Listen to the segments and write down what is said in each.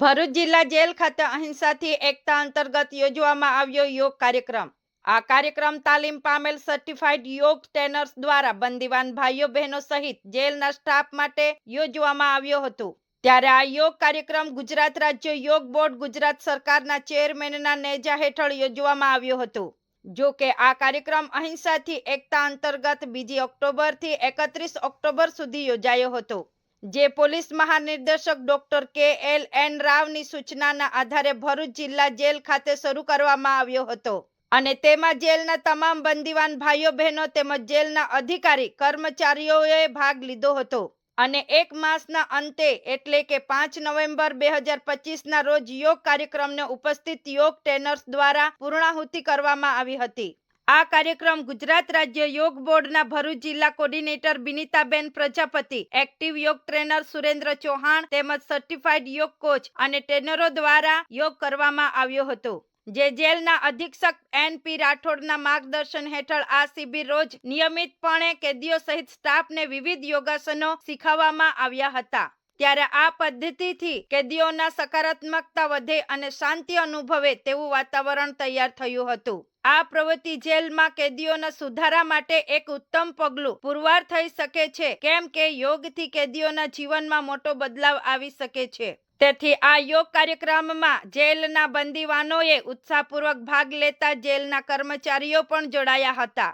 ભરૂચ જિલ્લા જેલ ખાતે અહિંસાથી એકતા અંતર્ગત યોજવામાં આવ્યો યોગ કાર્યક્રમ. આ કાર્યક્રમ તાલીમ પામેલ સર્ટિફાઈડ યોગ ટ્રેનર્સ દ્વારા બંદીવાન ભાઈઓ બહેનો સહિત જેલના સ્ટાફ માટે યોજવામાં આવ્યો હતો. ત્યારે આ યોગ કાર્યક્રમ ગુજરાત રાજ્ય યોગ બોર્ડ ગુજરાત સરકારના ચેરમેનના નેજા હેઠળ યોજવામાં આવ્યો હતો. જો કે આ કાર્યક્રમ અહિંસાથી એકતા અંતર્ગત બીજી ઓક્ટોબરથી એકત્રીસ ઓક્ટોબર સુધી યોજાયો હતો. જે પોલીસ મહાનિર્દેશક ડોક્ટર કે એલ એન રાવની સૂચનાના આધારે ભરૂચ જિલ્લા જેલ ખાતે શરૂ કરવામાં આવ્યો હતો. અને તેમાં જેલના તમામ બંદીવાન ભાઈઓ, બહેનો તેમજ જેલના અધિકારી, કર્મચારીઓએ ભાગ લીધો હતો. અને એક માસના અંતે એટલે કે પાંચ નવેમ્બર બે હજાર પચીસના રોજ યોગ કાર્યક્રમને ઉપસ્થિત યોગ ટ્રેનર્સ દ્વારા પૂર્ણાહુતિ કરવામાં આવી હતી. આ કાર્યક્રમ ગુજરાત રાજ્ય યોગ બોર્ડના ભરૂચ જિલ્લા coordinator Binitaben Prajapati, active yoga trainer Surendra Chauhan તેમજ સર્ટિફાઈડ યોગ કોચ અને ટ્રેનરો દ્વારા યોગ કરવામાં આવ્યો હતો. જે જેલના અધિક્ષક એન પી રાઠોડના માર્ગદર્શન હેઠળ આ શિબિર રોજ નિયમિતપણે કેદીઓ સહિત સ્ટાફને વિવિધ યોગાસનો શીખવવામાં આવ્યા હતા. ત્યારે આ પદ્ધતિથી કેદીઓના સકારાત્મકતા વધે અને શાંતિ અનુભવે તેવું વાતાવરણ તૈયાર થયું હતું. આ પ્રવૃત્તિ જેલમાં કેદીઓના સુધારા માટે એક ઉત્તમ પગલું પુરવાર થઈ શકે છે, કેમ કે યોગથી કેદીઓના જીવનમાં મોટો બદલાવ આવી શકે છે. તેથી આ યોગ કાર્યક્રમમાં જેલના બંદીવાનોએ ઉત્સાહપૂર્વક ભાગ લેતા જેલના કર્મચારીઓ પણ જોડાયા હતા.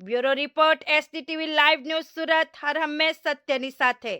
Bureau report SDTV live news Surat. હર હંમેશ સત્યની સાથે.